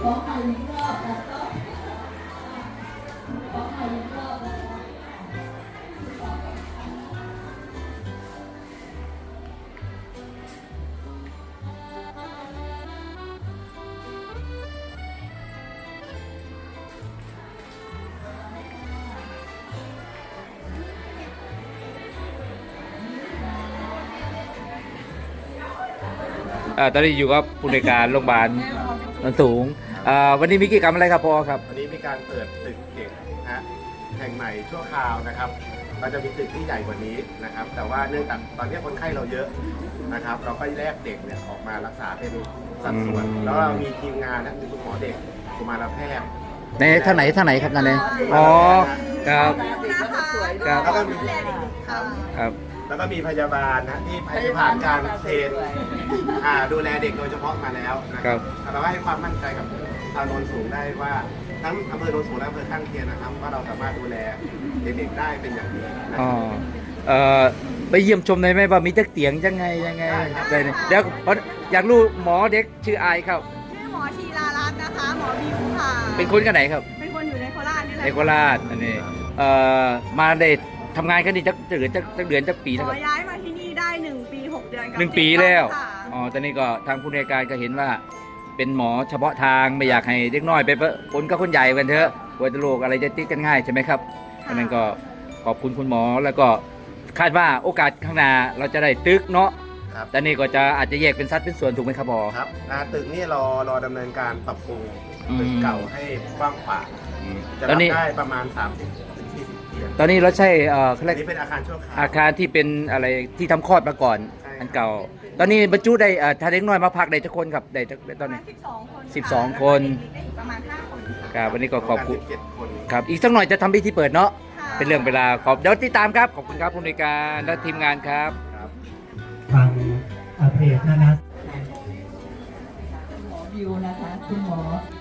ขอใค อ่าตอนนี้อยู่กับผู้ในวยการโรงพยาบาลนนสูงอ่าวันนี้มีกิจกรรมอะไรครับพอครับ วันนี้มีการเปิดตึกเด็กนะฮะแห่งใหม่ชั่วคราวนะครับเราจะมีตึกที่ใหญ่กว่านี้นะครับ แต่ว่าเนื่องจากตอนนี้คนไข้เราเยอะนะครับ เราก็แยกเด็กเนี่ยออกมารักษาเป็นสัดส่วน อืม แล้วเรามีทีมงานนะมีคุณหมอเด็กกุมารแพทย์ในท่าไหนท่าไหนครับนั่นเลยอ๋อครับ ครับ แล้วก็มี ครับครับ แล้วก็มีพยาบาลนะที่ผ่านการเทรนอ่าดูแลเด็กโดยเฉพาะมาแล้วนะคครัรับบเราก็ให้ความมั่นใจกับชาวโนนสูงได้ว่าทั้งอำเภอโนนสูงและอำเภอข้างเคียงนะครับว่าเราสามารถดูแลเด็กๆได้เป็นอย่างดีนะอ๋คอรับเอ่อไปเยี่ยมชมได้ไหมว่ามีจักเตียงยังไงยังไงได้ครับได้เนี่ยเดี๋ยวเพราะอยากรู้หมอเด็กชื่ออายครับชื่อหมอธีรารัตน์นะคะหมอบิวค่ะเป็นคนกันไหนครับ เป็นคนอยู่ในโคราชนี่แหละในโคราชอันนี้เอ่อมาได้ ทำงานกันนี่จักเดือนจักจักเดือนจักปีหนะมคอรับ ย้ายมาที่นี่ได้หนึ่งปีหกเดือนกับหนึ่งเจ็ดปีแล้วนค่ะอ๋อ ตอนนี้ก็ทางผู้ในวยการก็เห็นว่า เป็นหมอเฉพาะทางไม่อยากให้เด็กน้อยไปปนกับคนใหญ่กันเถอะกลัวจะโรคอะไรจะติดกันง่ายใช่ไหมครับอันนั้นก็ขอบคุณคุณหมอแล้วก็คาดว่าโอกาสข้างหน้าเราจะได้ตึกเนาะครับ แต่นี่ก็จะอาจจะแยกเป็นสัดเป็นส่วนถูกไหมครับพอครับอ่าตึกนี่รอรอดำเนินการปรับปรุงอืม ตึกเก่าให้กว้างขวางจะตอรันบนี้ได้ประมาณ 30ถึง40เตียงตอนนี้เราใช้เอ่อเขาอัเรียกนนี้เป็นอาคารชั่วคราว อาคารที่เป็นอะไรที่ทำคลอดมาก่อน ใช่ อันเก่า ตอนนี้บรรจุได้เอ่อถ้าเด็กน้อยมาพักได้ทุกคนครับได้ทุกได้ตปอนระมานี้ณสิบสองคนสิบสองคนได้อีกประมาณห้าคนค่ะ ครับวันนี้ก็ขอบคุณ17คน ครับ อีกสักหน่อยจะทำพิธีเปิดเนาะ ค่ะ เป็นเรื่องเวลาขอบเดี๋ยวติดตามครับ ขอบคุณครับผู้ในวยการและทีมงานครับครับทางอ่าเพจนะนะ คุณหมอวิวนะคะ คุณหมอ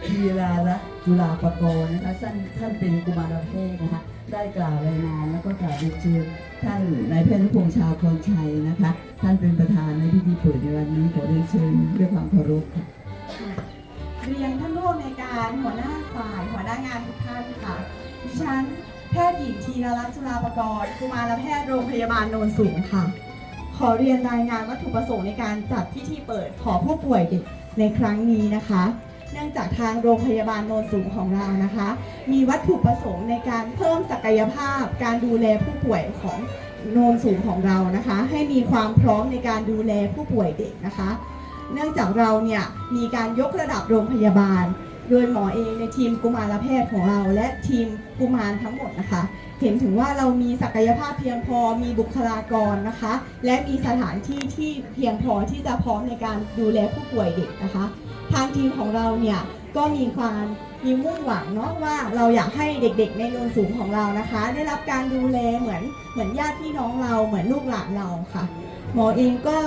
วีราละ จุฬาปกรณ์นะคะท่านท่านเป็นกุมารแพทย์นะคะได้กล่าวรายงานแล้วก็กล่าวเชิญท่านนายแพทย์นุพงษ์ชาวพรชัยนะคะ ท่านเป็นประธานในพิธีเปิดในวันนี้ขอเรียนเชิญด้วยความเคารพค่ะเรียนท่านผู้อำนการหัวหน้าฝ่ายหัวหน้างานทุกท่านค่ะดิฉันแพทย์หญิงธีรรัตน์จุฬาภกรณ์กุมารแพทย์โรงพยาบาลโนนสูงค่ะ ขอเรียนรายงานวัตถุประสงค์ในการจัดพิธีเปิดหอผู้ป่วยเด็กในครั้งนี้นะคะ เนื่องจากทางโรงพยาบาลโนนสูงของเรานะคะ มีวัตถุประสงค์ในการเพิ่มศักยภาพ การดูแลผู้ป่วยของโนนสูงของเรานะคะ ให้มีความพร้อมในการดูแลผู้ป่วยเด็กนะคะ เนื่องจากเราเนี่ยมีการยกระดับโรงพยาบาล โดยหมอเองในทีมกุมารแพทย์ของเราและทีมกุมารทั้งหมดนะคะ เห็นถึงว่าเรามีศักยภาพเพียงพอมีบุคลากรนะคะ และมีสถานที่ที่เพียงพอที่จะพร้อมในการดูแลผู้ป่วยเด็กนะคะ ทางทีมของเราเนี่ยก็มีความมีมุ่งหวังเนาะว่าเราอยากให้เด็กๆ ในโนนสูงของเรานะคะ ได้รับการดูแลเหมือนเหมือนญาติพี่น้องเราเหมือนลูกหลานเราค่ะ หมอเองก็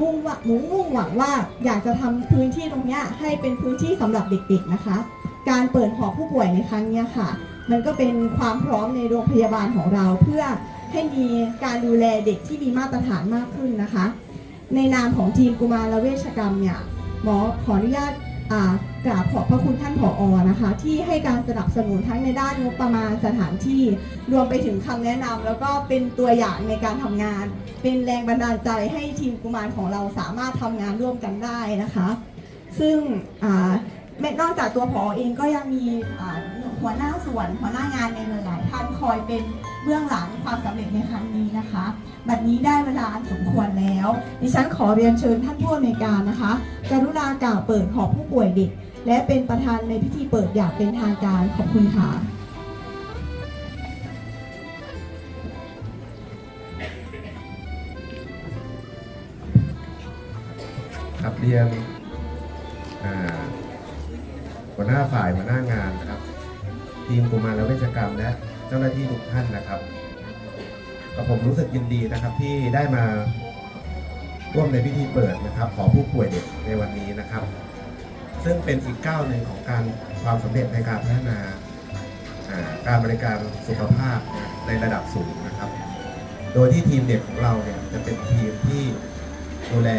มุ่งหวังมุ่งมุ่งหวังว่าอยากจะทำพื้นที่ตรงนี้ให้เป็นพื้นที่สำหรับเด็กๆนะคะ การเปิดหอผู้ป่วยในครั้งนี้ค่ะ มันก็เป็นความพร้อมในโรงพยาบาลของเราเพื่อให้มีการดูแลเด็กที่มีมาตรฐานมากขึ้นนะคะ ในนามของทีมกุมารเวชกรรมเนี่ยหมอขออนุญาตอ่า กราบขอบพระคุณท่านผออนะคะ ที่ให้การสนับสนุนทั้งในด้านงบประมาณสถานที่ รวมไปถึงคำแนะนำแล้วก็เป็นตัวอย่างในการทำงาน เป็นแรงบันดาลใจให้ทีมกุมารของเราสามารถทำงานร่วมกันได้นะคะ ซึ่งอนอกจากตัวผอเองก็ยังมีหัวหน้าส่วนหัวหน้างานในหลายๆท่านคอยเป็นเบื้องหลังความสำเร็จในครั้งนี้นะคะ บัดนี้ได้เวลาอันสมควรแล้ว ดิฉันขอเรียนเชิญท่านผู้อำนวยการนะคะ กรุณากล่าวเปิดหอผู้ป่วยเด็ก และเป็นประธานในพิธีเปิดอย่างเป็นทางการขอบคุณค่ะครับเรียนอ่าหัวหน้าฝ่ายหัวหน้างานนะครับ ทีมกุมารเวชกรรมและเจ้าหน้าที่ทุกท่านนะครับกับผมรู้สึกยินดีนะครับที่ได้มาร่วมในพิธีเปิดนะครับ ขอผู้ป่วยเด็กในวันนี้นะครับ ซึ่งเป็นอีกก้าวหนึ่งของการความสำเร็จในการพัฒนาการบริการสุขภาพในระดับสูงนะครับ โดยที่ทีมเด็กของเราเนี่ยจะเป็นทีมที่ดูแล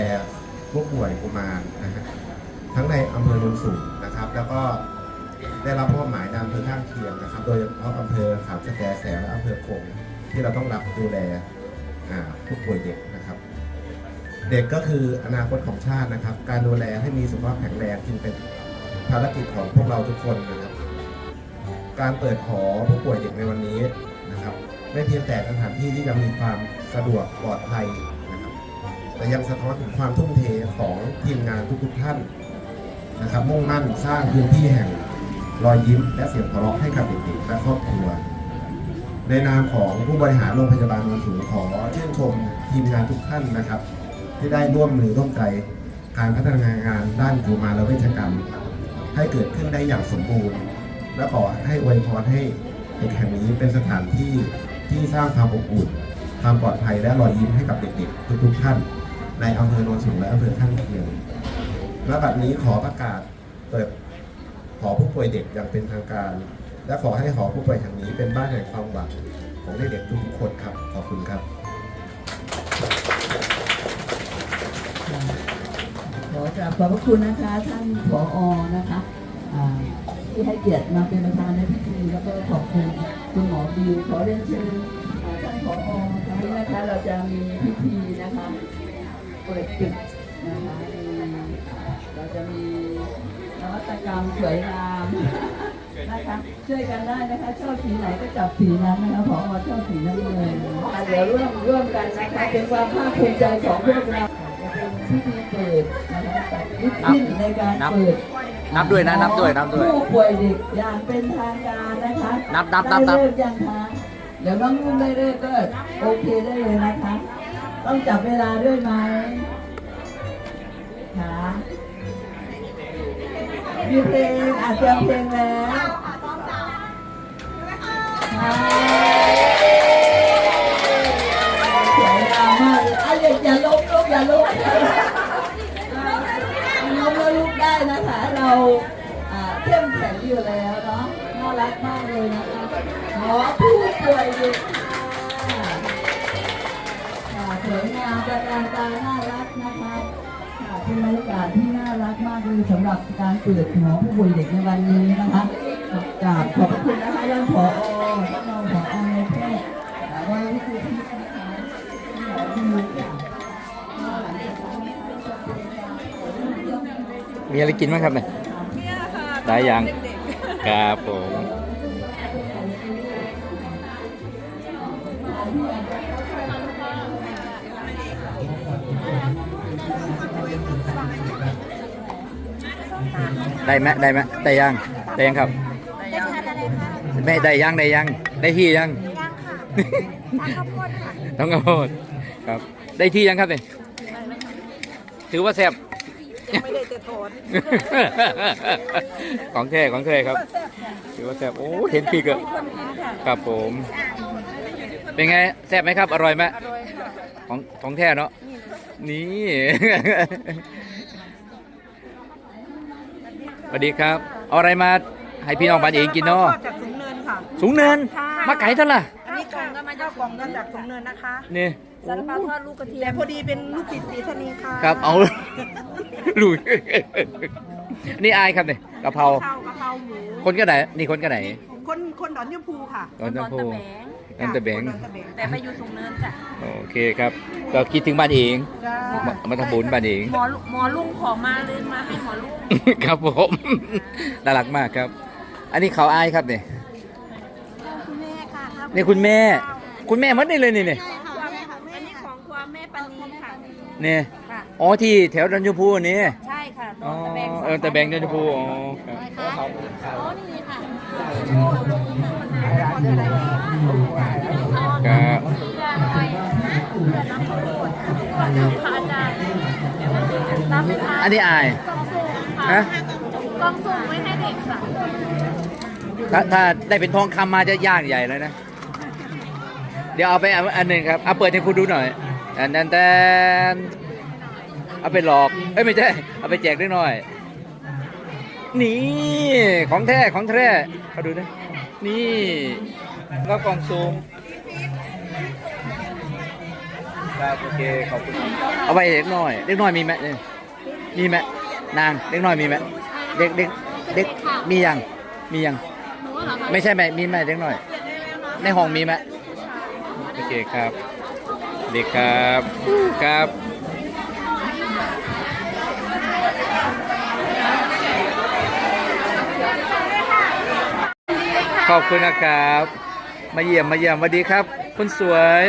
ผู้ป่วยกุมารนะฮะทั้งในอำเภอโนนสูงนะครับ แล้วก็ได้รับมอบหมายนอำเภอข้างเคียงนะครับ โดยเฉพาะอำเภอขามสแกแสงและอำเภอคงที่เราต้องรับดูแลผู้ป่วยเด็กนะครับ เด็กก็คืออนาคตของชาตินะครับ การดูแลให้มีสุขภาพแข็งแรงจึงเป็นภารกิจของพวกเราทุกคนนะครับ การเปิดหอผู้ป่วยเด็กในวันนี้นะครับ ไม่เพียงแต่สถานที่ที่จะมีความสะดวกปลอดภัยนะครับ แต่ยังสะท้อนถึงความทุ่มเทของทีมงานทุกๆท่านนะครับ มุ่งมั่นสร้างพื้นที่แห่งรอยยิ้มและเสียงหัวเราะให้กับเด็กๆและครอบครัว ในนามของผู้บริหารโรงพยาบาลโนนสูงขอชื่นชมทีมงานทุกท่านนะครับ ที่ได้ร่วมมือร่วมใจการพัฒนางานด้านกุมารเวชกรรม ให้เกิดขึ้นได้อย่างสมบูรณ์ และขอให้อวยพรให้เด็กแห่งนี้เป็นสถานที่ที่สร้างความอบอุ่นความปลอดภัยและรอยยิ้มให้กับเด็กๆทุกๆท่าน ในอำเภอโนนสูงและอำเภอข้างเคียงและบัดนี้ขอประกาศเปิดหอผู้ป่วยเด็กอย่างเป็นทางการ และขอให้หอผู้ป่วยแห่งนี้เป็นบ้านแห่งความหวังของเด็กๆทุกๆคนครับขอบคุณครับ กราบขอบพระคุณนะคะท่านผออนะคะที่ให้เกียรติมาเป็นประธานในพิธีแล้วก็ขอบคุณคุณหมอบิวขอเรียนเชิญท่านผอครั้งนี้นะคะเราจะมีพิธีนะคะเปิดตึกนะคะเราจะมีนวัตกรรมสวยงามนะคะช่วยกันได้นะคะชอบสีไหนก็จับสีนั้นนะคะผอชอบสีนั้นเลยนเดี๋ยวร่วมร่วมกันนะคะเป็นความภาคภูมิใจของพวกเรา จะเป็นพิธีเปิดนะคะแต่ลิปบิ้นในการนับ เปิดนับด้วยนะ นับด้วย นับด้วย ผู้ป่วยเด็กอย่างเป็นทางการนะคะนับนับนับนับได้เลิกยังคะเดี๋ยวน้องนุ่มได้เลิกก็โอเคได้เลยนะคะ ต้องจับเวลาด้วยไหมคะมีเพลงอาจจะเพลงแล้วค่ะ เราเข้มแข็งอยู่แล้วเนาะน่ารักมากเลยนะคะขอผู้ป่วยเด็กค่ะสวยงามประการตาน่ารักนะคะค่ะเป็นบรรยากาศที่น่ารักมากเลยสำหรับการเปิดหอผู้ป่วยเด็กในวันนี้นะคะกราบขอบพระคุณนะคะท่านผอท่านรองผ มีอะไรกินบ้างครับเนี่ยได้ยังครับผม ได้ไหมได้ไหมได้ยังได้ยังครับ ได้ทานอะไรคะไม่ได้ยังได้ยัง ได้ที่ยังย่างค่ะทานข้าวโพดค่ะต้องกระโดดครับ ได้ที่ยังครับเนี่ยถือว่าแซ่บ ไม่ได้จะโทษของแท้ของแท้ครับถือว่าแซ่บโอ้เห็นปีกอะครับผม เป็นไงแซ่บไหมครับ อร่อยไหมของของแท้เนาะนี่สวัสดีครับเอาอะไรมาให้พี่น้องบ้านเองกินเนาะจากสูงเนินค่ะสูงเนินค่ะมาไก่เท่าไหร่อันนี้กล่องก็มาจากกล่องกันจากสูงเนินนะคะนี่ ซาลาเปาทอดลูกกระเทียมแต่พอดีเป็นลูกติดสีธนีค่ะครับเอา ลุยนี่อายครับเนี่ยกะเพรา กะเพรากะเพราหมูคนก็ไหน นี่คนก็ไหนคนคนดอนยมพูค่ะดอนชมพูนั่นจ้ะแต่แบงคนดอนตะแบงแต่ไปอยู่สูงเนินจ้ะโอเคครับ ก็คิดถึงบ้านเอง จ้า มามาทำบุญบ้านเอง หมอหมอลุงขอมาเลยมาให้หมอลุงครับผม น่ารักมากครับ อันนี้เขาอายครับเนี่ยคุณแม่ค่ะครับนี่คุณแม่ คุณแม่มัดได้เลยนี่เนี่ย อันนี้ของครัวแม่ปานีค่ะ เนี่ยค่ะ อ๋อที่แถวดอนชมพูนี่ใช่ค่ะตอ๋ออนตะแบงเออแต่แบงค์ดอนชมพูอ๋อครับอ๋อนี่ค่ะครับอันนี้อายฮะกองสุ่มไว้ให้เด็กค่ะถ้าถ้าได้เป็นทองคำมาจะย่างใหญ่เลยนะ เดี๋ยวเอาไปอันอันหนึ่งครับเอาเปิดให้คุณดูหน่อย แตนแตนแตนเอาไปหลอก เอ้ยไม่ใช่ เอาไปแจกนิดหน่อย นี่ ของแท้ ของแท้เขาดูนะนี่ก็กล่องซูมครับโอเค ขอบคุณ เอาไปเล็กน้อย เล็กน้อยมีไหมเนี่ยมีไหมนางเด็กน้อยมีไหมเด็กเด็กเด็ก มียัง มียัง ไม่ใช่ไหมมีไหมเด็กน้อย ในห้องมีไหมโอเคครับ ด็กครับครับขอบคุณนะครับ มาเยี่ยมมาเยี่ยมสวัสดีครับคุณสวย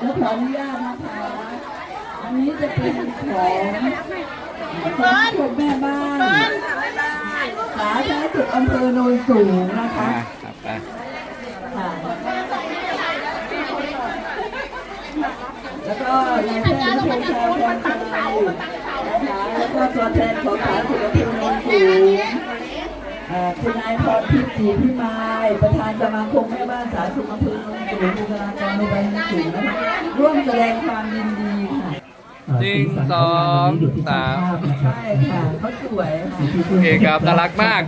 แล้วขออนุญาตนะคะอันนี้จะเป็นของของชมแม่บ้านสาธารณสุขอำเภอโนนสูงนะคะอ่าครับไปค่ะ แล้วก็นายแพทย์นพงษ์ชาวพรชัยนะคะแล้วก็ตัวแทนของสาธารณสุขอำเภอโนนสูงเอ่อคุณนายพรทิพย์ศรีพิมายประธานสมาคมแม่บ้านสาธารณสุขอำเภอโนนสูงบุคลากรในใบสูงนะคะร่วมแสดงความยินดีค่ะหนึ่งสองสามใช่ค่ะเขาสวยค่ะโอเคครับน่ารักมาก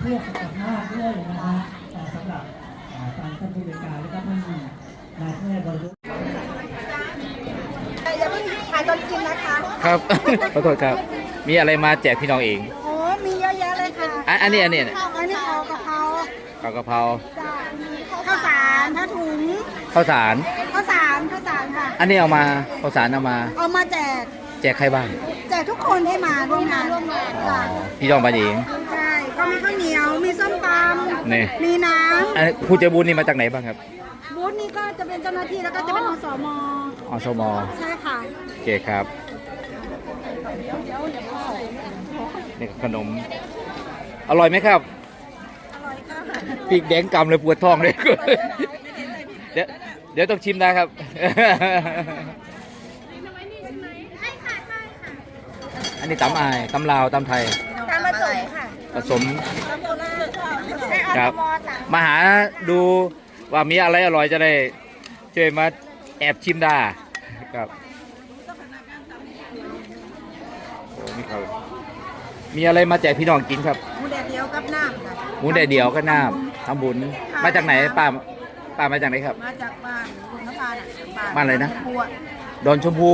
เพื่อสุขภาพด้วยนะฮะอ่าสำหรับอ่าทางท่านผู้บริการและก็ท่านนายแพทย์บริษัทอย่าเพิ่งถ่ายตอนกินนะคะ ครับขอโทษครับ มีอะไรมาแจกพี่น้องเองโอ้มีเยอะแยะเลยค่ะอันอันนี้อันนี้ข้าวอันนี้ข้าวกะเพราข้าวกะเพราจ้ะมีข้าวสารผ้าถุงข้าวสารข้าวสารข้าวสารค่ะ อันนี้เอามาข้าวสารเอามา เอามาแจก แจกใครบ้าง แจกทุกคนที่มาร่วมงานร่วมงานอ๋อจ้ะพี่น้องมาเองใช่ก็ มีข้าวเหนียว มีส้มตนี่ำมีน้อันผู้ใจบุญนี่มาจากไหนบ้างครับำบูธนี้ก็จะเป็นเจ้าหน้าที่แล้วก็จะเป็นอสมอสมใช่ค่ะ โอเคครับนี่ขนม อร่อยไหมครับ อร่อยค่ะปีกแดงกำเลยปวดท้องเลย เดี๋ยวเดี๋ยวต้องชิมนะครับ อันนี้ตำอายตำลาวตำไทย ผสมตามโบราณให้อครับสมจ้ะมาหาดูว่ามีอะไรอร่อยจะได้ช่วยมาแอบชิมได้ครับโอ้นี่เขามีอะไรมาแจกพี่น้องกินครับหมูแดดเดียวกับน้ำค่ะหมูแดดเดียวก็น้ำทำบุญมาจากไหนป้าป้ามาจากไหนครับ มาจากบ้านคุณนภาน่ะบ้านอะไรนะบัวดอนชมพู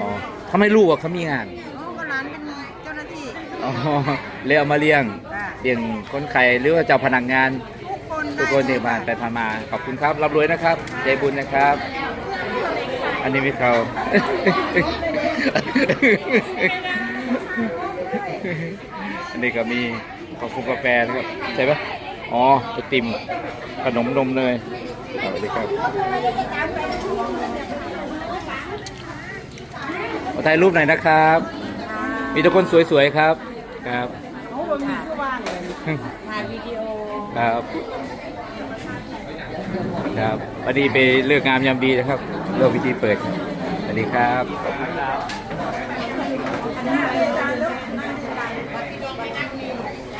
อ๋อเขาไม่รู้ว่าเขามีงานโอ้ก็ร้านเป็นเจ้าหน้าที่อ๋อ เลยเอามาเลี้ยงจ้ะเลี้ยงคนไข้หรือว่าเจ้าพนักงาน ทุกคนทุกคนที่ผ่านไปผ่านมาขอบคุณครับรับรวยนะครับใจบุญนะครับ อันนี้มีเขาอันนี้ก็มีขอบคุณกาแฟนะครับใช่ปะอ๋อไอติมขนมนมเนยสวัสดีครับมาถ่ายรูปหน่อยนะครับ มีทุกคนสวยๆครับครับ โอ้มีทุกบ้านเลยถ่ายวิดีโอครับครับวันนี้ไปเลือกงามยามดีนะครับเลือกพิธีเปิดสวัสดีครับขอบคุณครับ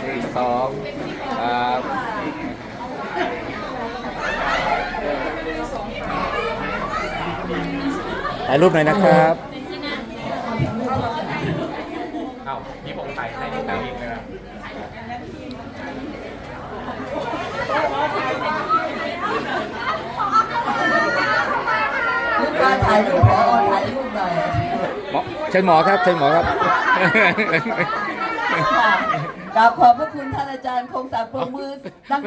หนึ่งสองครับถ่ายรูปหน่อยนะครับเอ้าพี่ผมถ่ายให้นี่เองเลยนะลูกค้าถ่ายรูปพอถ่ายรูปหน่อยหมอเชิญหมอครับเชิญหมอครับค่ะกราบขอบพระคุณท่านอาจารย์คงศักดิ์ปรบมือ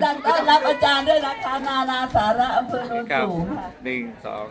ดังๆต้อนรับอาจารย์ด้วยนะคะนานาสาระอำเภอโนนครับสูงค่ะ หนึ่งสอง